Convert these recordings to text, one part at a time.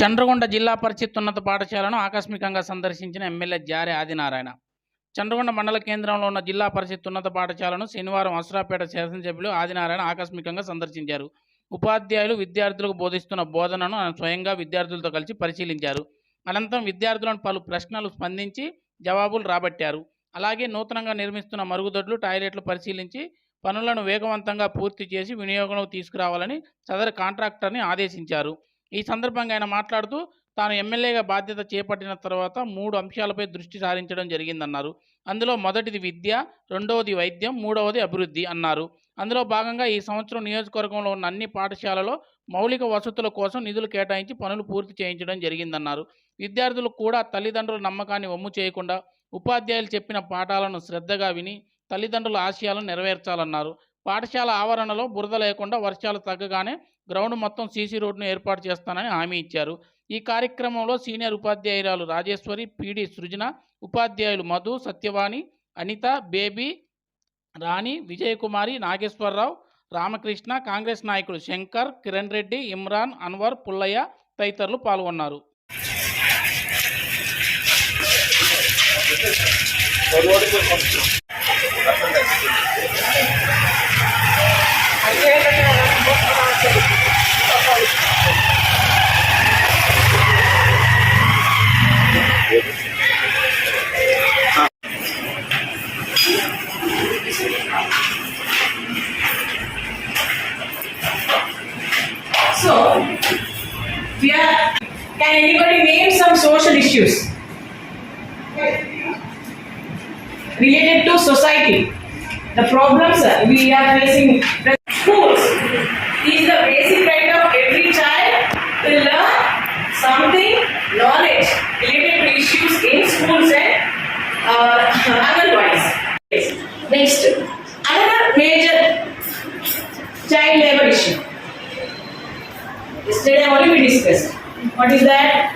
చంద్రగొండ జిల్లా పరిషత్ ఉన్నత పాఠశాలను ఆకస్మికంగా సందర్శించిన ఎమ్మెల్యే జారే ఆదినారాయణ. చంద్రగొండ మండల కేంద్రంలో ఉన్న జిల్లా పరిషత్ ఉన్నత పాఠశాలను శనివారం అసరాపేట శాసనసభ్యులు ఆదినారాయణ ఆకస్మికంగా సందర్శించారు. ఉపాధ్యాయులు విద్యార్థులకు బోధిస్తున్న బోధనను స్వయంగా విద్యార్థులతో కలిసి పరిశీలించారు. అనంతరం విద్యార్థులను పలు ప్రశ్నలు స్పందించి జవాబులు రాబట్టారు. అలాగే నూతనంగా నిర్మిస్తున్న మరుగుదొడ్లు టాయిలెట్లు పరిశీలించి పనులను వేగవంతంగా పూర్తి చేసి వినియోగంలో తీసుకురావాలని సదరు కాంట్రాక్టర్ని ఆదేశించారు. ఈ సందర్భంగా ఆయన మాట్లాడుతూ తాను ఎమ్మెల్యేగా బాధ్యత చేపట్టిన తర్వాత మూడు అంశాలపై దృష్టి సారించడం జరిగిందన్నారు. అందులో మొదటిది విద్య రెండవది వైద్యం మూడవది అభివృద్ధి అన్నారు. అందులో భాగంగా ఈ సంవత్సరం నియోజకవర్గంలో ఉన్న అన్ని పాఠశాలలో మౌలిక వసతుల కోసం నిధులు కేటాయించి పనులు పూర్తి చేయించడం జరిగిందన్నారు. విద్యార్థులు కూడా తల్లిదండ్రుల నమ్మకాన్ని వమ్ము చేయకుండా ఉపాధ్యాయులు చెప్పిన పాఠాలను శ్రద్ధగా విని తల్లిదండ్రుల ఆశయాలను నెరవేర్చాలన్నారు. పాఠశాల ఆవరణలో బురద లేకుండా వర్షాలు తగ్గగానే గ్రౌండ్ మొత్తం సీసీ రోడ్ను ఏర్పాటు చేస్తానని హామీ ఇచ్చారు. ఈ కార్యక్రమంలో సీనియర్ ఉపాధ్యాయురాలు రాజేశ్వరి పీడి సృజన ఉపాధ్యాయులు మధు సత్యవాణి అనిత బేబీ రాణి విజయకుమారి నాగేశ్వరరావు రామకృష్ణ కాంగ్రెస్ నాయకులు శంకర్ కిరణ్ రెడ్డి ఇమ్రాన్ అన్వర్ పుల్లయ్య తదితరులు పాల్గొన్నారు. Can anybody name some social issues? Related to society, the problems we are facing. The schools is the basic right of every child to learn something, knowledge related to issues in schools and uh, otherwise. Next, another major child labor issue. Yesterday only we discussed. What is that?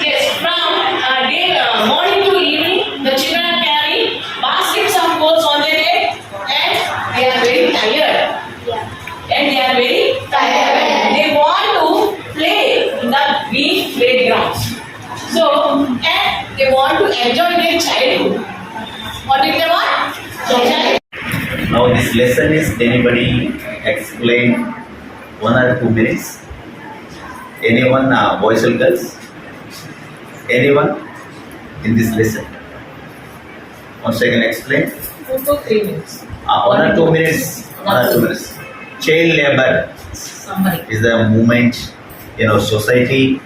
Yes, from uh, day, uh, morning to evening, the children are carrying baskets of clothes on their head and they are very tired. Yeah. And they are very tired. They want to play in the green playgrounds. So, and they want to enjoy their childhood. What did they want? Now this lesson is anybody explain one or two minutes? Anyone, uh, boys or girls? Anyone in this lesson? I can explain? Two to three minutes. Uh, one or two minutes. One or two minutes. Child labor Summary. is the movement in our society.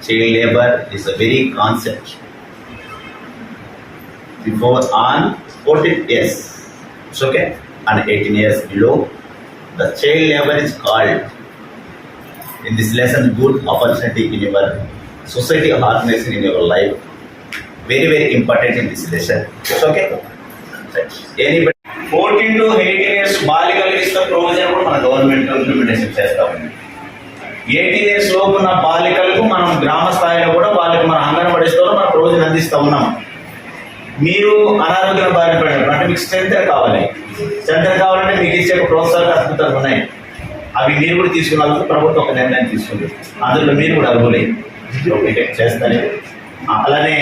Child labor is a very concept. Before on 14 yes. it's okay. And 18 years below, the child labor is called. In this lesson, good opportunity in your society organization in your life. Very very important in this lesson. It's okay. Anybody. Fourteen to eighteen years బాలికలకు ఇస్తున్న provision కూడా మన government implementation చేస్తా ఉంది eighteen years లోపు ఉన్న బాలికలకు మనం గ్రామ స్థాయిలో కూడా వాళ్ళకి మన అంగన్వాడీ స్టోర్ మన ప్రొవిజన్ అందిస్తూ ఉన్నాం మీరు అనారోగ్యం బారిన అంటే మీకు స్ట్రెంత్ కావాలి. స్ట్రెంత్ కావాలంటే మీకు ఇచ్చే ఒక ప్రోత్సాహక అద్భుతాలు ఉన్నాయి. అవి మీరు కూడా తీసుకున్నందుకు ప్రభుత్వం ఒక నిర్ణయం తీసుకుంది. అందులో మీరు కూడా అర్హులే బీటెక్ చేస్తారు. అలానే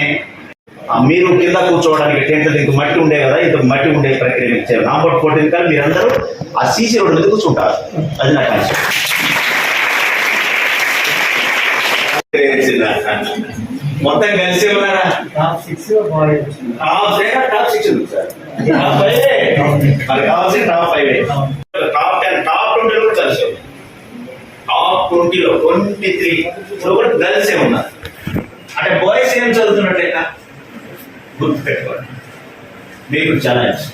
మీరు కింద కూర్చోవడానికి టెంట్ ఇంక మట్టి ఉండే కదా ఇంత మట్టి ఉండే ప్రక్రియ ఇచ్చారు నాంబర్ ఫోర్టీన్ కానీ మీరందరూ ఆ సీసీ రోడ్డు మీద కూర్చుంటారు. అది నాకు కాన్సెప్ట్. మొత్తం కలిసి ఉన్నారా? టాప్ సిక్స్ టాప్ సిక్స్ ఉంది సార్. టాప్ ఫైవ్ మరి కావాల్సిన top five top ten top ట్వంటీలో కూడా కలిసి టాప్ ట్వంటీలో ట్వంటీ త్రీ కూడా గర్ల్సే ఉన్నారు. అంటే బాయ్స్ ఏం చదువుతున్నట్టయినా గుర్తు పెట్టుకోండి. మీకు ఛాలెంజ్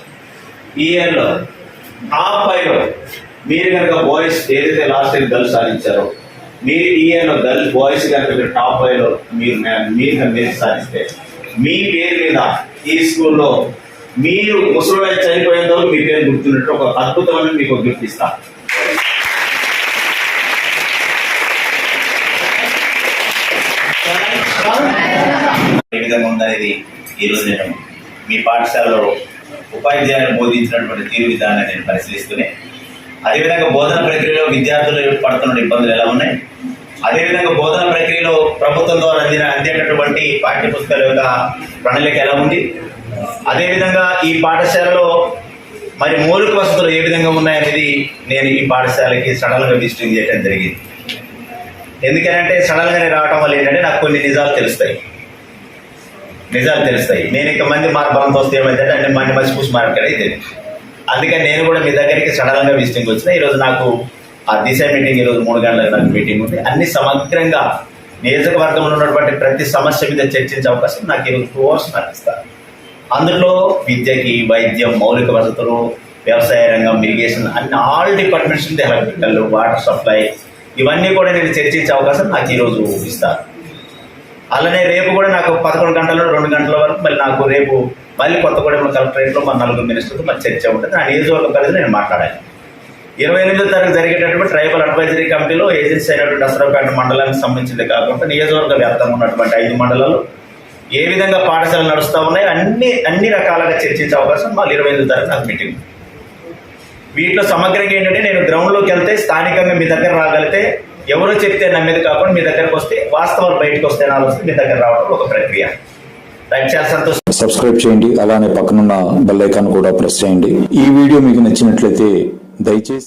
ఈ ఇయర్లో టాప్ ఫైవ్ మీరు కనుక బాయ్స్ ఏదైతే లాస్ట్ ఇయర్ గర్ల్స్ సాధించారో మీరు ఈఎన్ గర్ల్స్ బాయ్స్ కనుక మీరు టాప్ ఫైవ్లో మీరు మీరు మీరు సాధిస్తే మీ పేరు మీద ఈ స్కూల్లో మీరు ముసలి చనిపోయేంత వరకు మీ పేరు గుర్తున్నట్టు ఒక అద్భుతమైన మీకు ఒక గిఫ్ట్ ఇస్తాను ఏ విధంగా ఉందనేది ఈరోజు నేను మీ పాఠశాలలో ఉపాధ్యాయులు బోధించినటువంటి తీరు విధానాన్ని నేను పరిశీలిస్తూనే అదేవిధంగా బోధన ప్రక్రియలో విద్యార్థులు పడుతున్న ఇబ్బందులు ఎలా ఉన్నాయి? అదేవిధంగా బోధన ప్రక్రియలో ప్రభుత్వం ద్వారా అందిన అందేటటువంటి పాఠ్య పుస్తకాల యొక్క ప్రణాళిక ఎలా ఉంది? అదేవిధంగా ఈ పాఠశాలలో మరి మౌలిక వసతులు ఏ విధంగా ఉన్నాయనేది నేను ఈ పాఠశాలకి సడన్గా విజిటింగ్ చేయడం జరిగింది. ఎందుకనంటే సడన్గానే రావడం వల్ల ఏంటంటే నాకు కొన్ని నిజాలు తెలుస్తాయి. నిజాలు తెలుస్తాయి. నేను ఇక మంది మార్గంతో వస్తే ఏమైందంటే అన్ని మంది మంచి పూసి మార్కెట్ అయితే అందుకని నేను కూడా మీ దగ్గరికి సడన్గా విజిటింగ్ వచ్చిన. ఈరోజు నాకు ఆ దిశ మీటింగ్ ఈరోజు మూడు గంటలకు నాకు మీటింగ్ ఉంది. అన్ని సమగ్రంగా నియోజకవర్గంలో ఉన్నటువంటి ప్రతి సమస్య మీద చర్చించే అవకాశం నాకు ఈరోజు టూ అవర్స్ నాకు ఇస్తారు అందులో విద్యకి వైద్యం మౌలిక వసతులు వ్యవసాయ రంగం ఇరిగేషన్ అన్ని ఆల్ డిపార్ట్మెంట్స్ ఉంది ఎలక్ట్రికల్ వాటర్ సప్లై ఇవన్నీ కూడా నేను చర్చించే అవకాశం నాకు ఈరోజు ఇస్తారు అలానే రేపు కూడా నాకు పదకొండు గంటల రెండు గంటల వరకు మళ్ళీ నాకు రేపు మళ్ళీ కొత్తగూడెం కలెక్టరేట్లో మన నలుగురు మినిస్టర్తో మా చర్చ ఉంటుంది. నా నియోజకవర్గ పరిధిలో నేను మాట్లాడాలి. ఇరవై ఎనిమిదో తారీఖు జరిగేటటువంటి ట్రైబల్ అడ్వైజరీ కమిటీలో ఏజెన్సీ అయినటువంటి అసరాపేట మండలానికి సంబంధించింది కాకుండా నియోజకవర్గ వ్యాప్తంగా ఉన్నటువంటి ఐదు మండలాలు ఏ విధంగా పాఠశాలలు నడుస్తూ ఉన్నాయి అన్ని అన్ని రకాలుగా చర్చించే అవకాశం మళ్ళీ ఇరవై ఎనిమిది తారీఖు నాకు మీటింగ్ వీటిలో సమగ్రంగా ఏంటంటే నేను గ్రౌండ్లోకి వెళ్తే స్థానికంగా మీ దగ్గర రాగలిగితే ఎవరో చెప్తే నమ్మేది కాకుండా మీ దగ్గరకు వస్తే వాస్తవాలు బయటకు వస్తే ఆలోచన వస్తే మీ దగ్గర రావడం ఒక ప్రక్రియ. చాలా సంతోషం. సబ్స్క్రైబ్ చేయండి అలానే పక్కనున్న బెల్ ఐకాన్ కూడా ప్రెస్ చేయండి. ఈ వీడియో మీకు నచ్చినట్లయితే దయచేసి